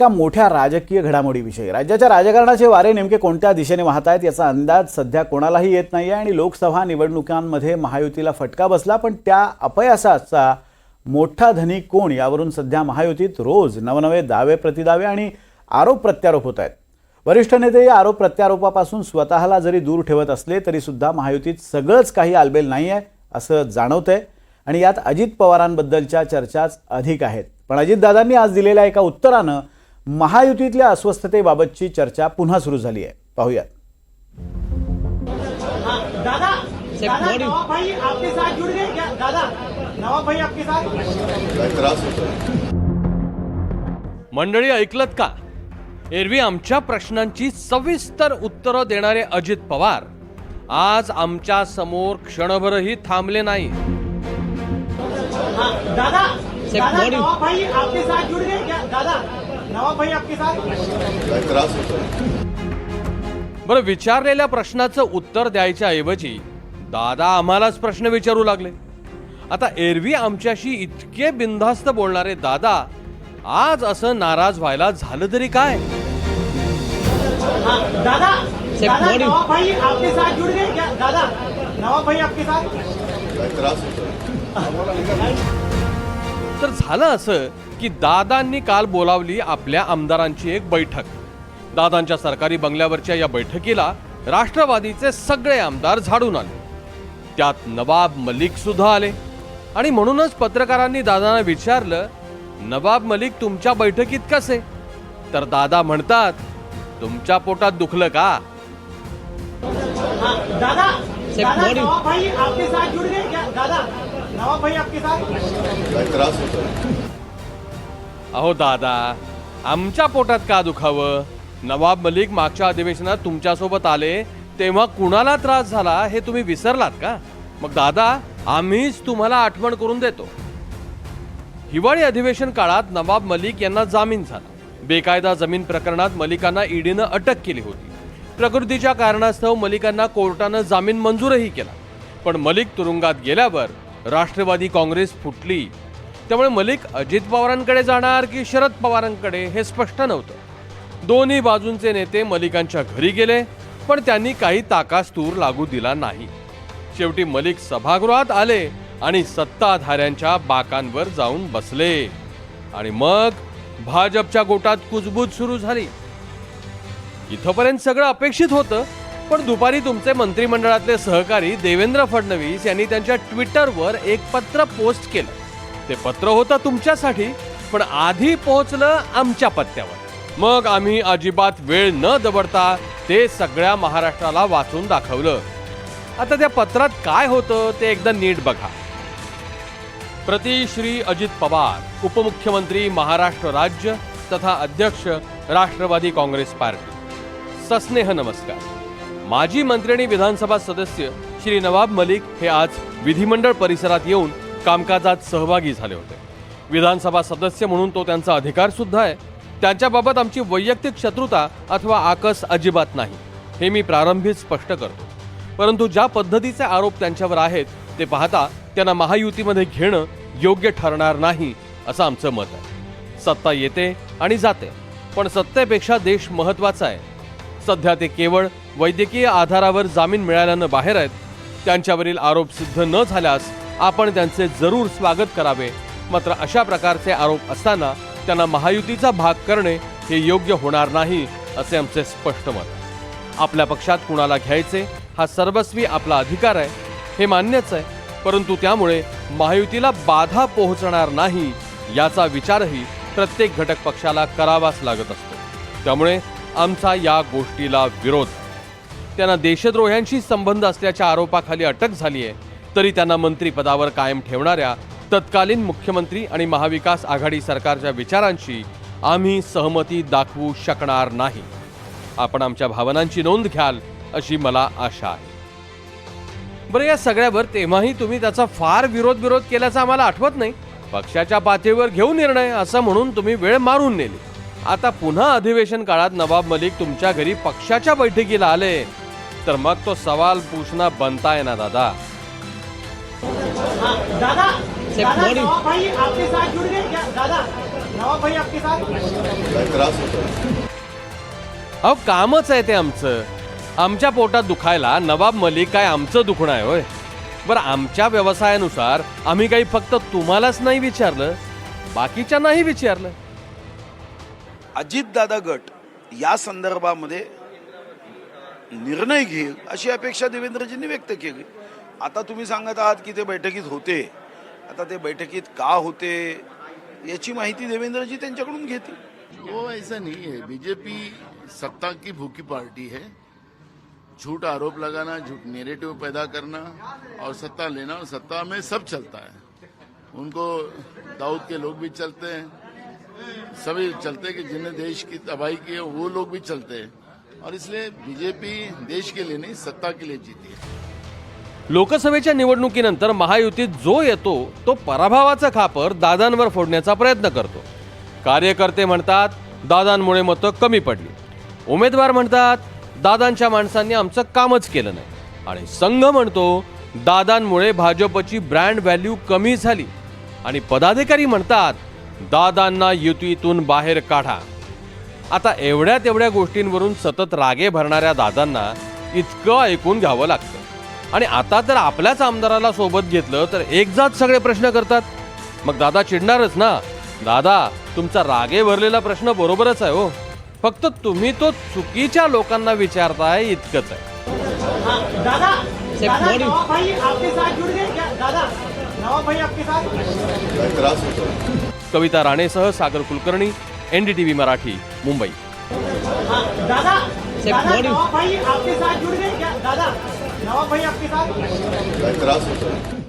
एका मोठ्या राजकीय घडामोडीविषयी. राज्याच्या राजकारणाचे वारे नेमके कोणत्या दिशेने वाहत आहेत याचा अंदाज सध्या कोणालाही येत नाही आहे आणि लोकसभा निवडणुकांमध्ये महायुतीला फटका बसला पण त्या अपयासाचा मोठा धनी कोण यावरून सध्या महायुतीत रोज नवनवे दावे प्रतिदावे आणि आरोप प्रत्यारोप होत आहेत वरिष्ठ नेते या आरोप प्रत्यारोपापासून स्वतःला जरी दूर ठेवत असले तरी सुद्धा महायुतीत सगळंच काही आलबेल नाही आहे असं जाणवतंय. आणि यात अजित पवारांबद्दलच्या चर्चाच अधिक आहेत. पण अजितदादांनी आज दिलेल्या एका उत्तरानं महायुतीतल्या अस्वस्थतेबाबतची चर्चा पुन्हा सुरू झाली आहे. पाहूयात. दादा दादा नवाब भाई आपके साथ जुड़ गए क्या? दादा नवाब भाई आपके साथ? काय त्रास होतो मंडळी ऐकलत का? एरवी आमच्या प्रश्नांची सविस्तर उत्तरं देणारे अजित पवार आज आमच्यासमोर क्षणभरही थांबले नाही. हाँ, दादा दादा नवाब भाई आपके साथ जुड़ गए क्या? दादा नवाब भाई आपके साथ? काय त्रास होतो. बरं विचारलेल्या प्रश्नाचं उत्तर द्यायच्या ऐवजी दादा आम्हालाच प्रश्न विचारू लागले. आता एरवी आमच्याशी इतके बिनधास्त बोलणारे दादा आज असं नाराज व्हायला झालं तरी काय? हाँ, दादा दादा नवाब भाई आपके साथ जुड़ गए क्या? दादा नवाब भाई आपके साथ? काय त्रास होतो. तर झालं असं की दादांनी काल बोलावली आपल्या आमदारांची एक बैठक. दादांच्या सरकारी बंगल्यावरच्या या बैठकीला राष्ट्रवादीचे सगळे आमदार झाडून आले. त्यात नवाब मलिक सुद्धा आले. आणि म्हणूनच पत्रकारांनी दादांना विचारलं नवाब मलिक तुमच्या बैठकीत कसे? तर दादा म्हणतात तुमच्या पोटात दुखलं का? दादा दादा भाई आपके साथ जुड़ गए क्या? दादा नवाब भाई आपके साथ? काय त्रास होतो. अहो दादा आमच्या पोटात का दुखावं? नवाब मलिक मागच्या अधिवेशनात तुमच्यासोबत आले तेव्हा कुणाला त्रास झाला हे तुम्ही विसरलात का? मग दादा आम्हीच तुम्हाला आठवण करून देतो. हिवाळी अधिवेशन काळात नवाब मलिक यांना जामीन झाला. बेकायदा जमीन प्रकरणात मलिकांना ईडीनं अटक केली होती. प्रकृतीच्या कारणास्तव मलिकांना कोर्टानं जामीन मंजूरही केला. पण मलिक तुरुंगात गेल्यावर राष्ट्रवादी काँग्रेस फुटली. त्यामुळे मलिक अजित पवारांकडे जाणार की शरद पवारांकडे हे स्पष्ट नव्हतं. दोन्ही बाजूंचे नेते मलिकांच्या घरी गेले पण त्यांनी काही ताकास्तूर लागू दिला नाही. शेवटी मलिक सभागृहात आले आणि सत्ताधाऱ्यांच्या बाकांवर जाऊन बसले. आणि मग भाजपच्या गोटात कुजबूज सुरू झाली. इथपर्यंत सगळं अपेक्षित होतं पण दुपारी तुमचे मंत्रिमंडळातले सहकारी देवेंद्र फडणवीस यांनी त्यांच्या ट्विटरवर एक पत्र पोस्ट केलं. ते पत्र होतं तुमच्यासाठी पण आधी पोहोचलं आमच्या पत्त्यावर. मग आम्ही अजिबात वेळ न दबडता ते सगळ्या महाराष्ट्राला वाचून दाखवलं. आता त्या पत्रात काय होतं ते एकदा नीट बघा. प्रति श्री अजित पवार उपमुख्यमंत्री महाराष्ट्र राज्य तथा अध्यक्ष राष्ट्रवादी काँग्रेस पार्टी. सस्नेह नमस्कार. माजी मंत्री आणि विधानसभा सदस्य श्री नवाब मलिक हे आज विधिमंडळ परिसरात येऊन कामकाजात सहभागी झाले होते. विधानसभा सदस्य म्हणून तो त्यांचा अधिकार सुद्धा आहे. त्यांच्याबाबत आमची वैयक्तिक शत्रुता अथवा आकस अजिबात नाही हे मी प्रारंभीच स्पष्ट करतो. परंतु ज्या पद्धतीचे आरोप त्यांच्यावर आहेत ते पाहता त्यांना महायुतीमध्ये घेणं योग्य ठरणार नाही असं आमचं मत आहे. सत्ता येते आणि जाते पण सत्तेपेक्षा देश महत्त्वाचा आहे. सध्या ते केवळ वैद्यकीय आधारावर जामीन मिळाल्यानं बाहेर आहेत. त्यांच्यावरील आरोप सिद्ध न झाल्यास आपण त्यांचे जरूर स्वागत करावे. मात्र अशा प्रकारचे आरोप असताना त्यांना महायुतीचा भाग करणे हे योग्य होणार नाही असे आमचे स्पष्ट मत. आपल्या पक्षात कुणाला घ्यायचे हा सर्वस्वी आपला अधिकार आहे हे मान्यच आहे. परंतु त्यामुळे महायुतीला बाधा पोहोचणार नाही याचा विचारही प्रत्येक घटक पक्षाला करावाच लागत असतो. त्यामुळे आमचा या गोष्टीला विरोध. त्यांना देशद्रोह्यांशी संबंध असल्याच्या आरोपाखाली अटक झाली आहे तरी त्यांना मंत्रीपदावर कायम ठेवणाऱ्या तत्कालीन मुख्यमंत्री आणि महाविकास आघाडी सरकारच्या विचारांशी आम्ही सहमती दाखवू शकणार नाही. आपण आमच्या भावनांची नोंद घ्याल अशी मला आशा आहे. बरं या सगळ्यावर तेव्हाही तुम्ही त्याचा फार विरोध विरोध केल्याचं आम्हाला आठवत नाही? पक्षाच्या पातळीवर घेऊ निर्णय असं म्हणून तुम्ही वेळ मारून नेली. आता पुन्हा अधिवेशन काळात नवाब मलिक तुमच्या घरी पक्षाच्या बैठकीला आले. तर मग तो सवाल पूछना बनता है ना दादा? दादा दादा नवाब भाई आपके साथ जुड़ गए क्या? दादा नवाब भाई आपके साथ? काय त्रास होतोय अहो कामच आहे ते आमचं. आमच्या पोटात दुखायला नवाब मलिक काय आमचं दुखणं आहे होय? बरं आमच्या व्यवसायानुसार आम्ही काही फक्त तुम्हालाच नाही विचारलं बाकीच्यांनाही विचारलं. अजितदादा गट या संदर्भामध्ये निर्णय घेईल अशी अपेक्षा देवेंद्रजींनी व्यक्त केली. आता तुम्ही सांगत आहात की ते बैठकीत होते. आता ते बैठकीत का होते याची माहिती देवेंद्रजी त्यांच्याकडून घेतील. वो ऐसा नहीं है बीजेपी सत्ता की भूखी पार्टी है. झूठ आरोप लगाना झूठ नेरेटिव पैदा करना और सत्ता लेना और सत्ता में सब चलता है। उनको दाऊद के लोग भी चलते हैं। सभी चलते कि जिन्हें देश की तबाही की है वो लोग भी चलते हैं। और इसलिए बीजेपी देश के लिए नहीं सत्ता के लिए जीती है। लोकसभेच्या निवडणुकीनंतर महायुतीत जो येतो तो पराभवाचं खापर दादांवर फोडण्याचा प्रयत्न करतो. कार्यकर्ते म्हणतात दादांमुळे मतं कमी पडली. उमेदवार म्हणतात दादांच्या माणसांनी आमचं कामच केलं नाही. आणि संघ म्हणतो दादांमुळे भाजपची ब्रँड व्हॅल्यू कमी झाली. आणि पदाधिकारी म्हणतात दादांना युतीतून बाहेर काढा. आता एवढ्या तेवढ्या गोष्टींवरून सतत रागे भरणाऱ्या दादांना इतकं ऐकून घ्यावं लागतं. आणि आता तर आपल्याच आमदाराला सोबत घेतलं तर एक जात सगळे प्रश्न करतात. मग दादा चिडणारच ना? दादा तुमचा रागे भरलेला प्रश्न बरोबरच आहे हो. फक्त तुम्ही तो चुकीच्या लोकांना विचारताय इतकंच आहे. हाँ कविता राणेसह सागर कुलकर्णी एनडीटीव्ही मराठी मुंबई. हाँ दादा भाई आपके साथ जुड़ गए क्या? दादा नवाब भाई आपके साथ। त्रास होतोय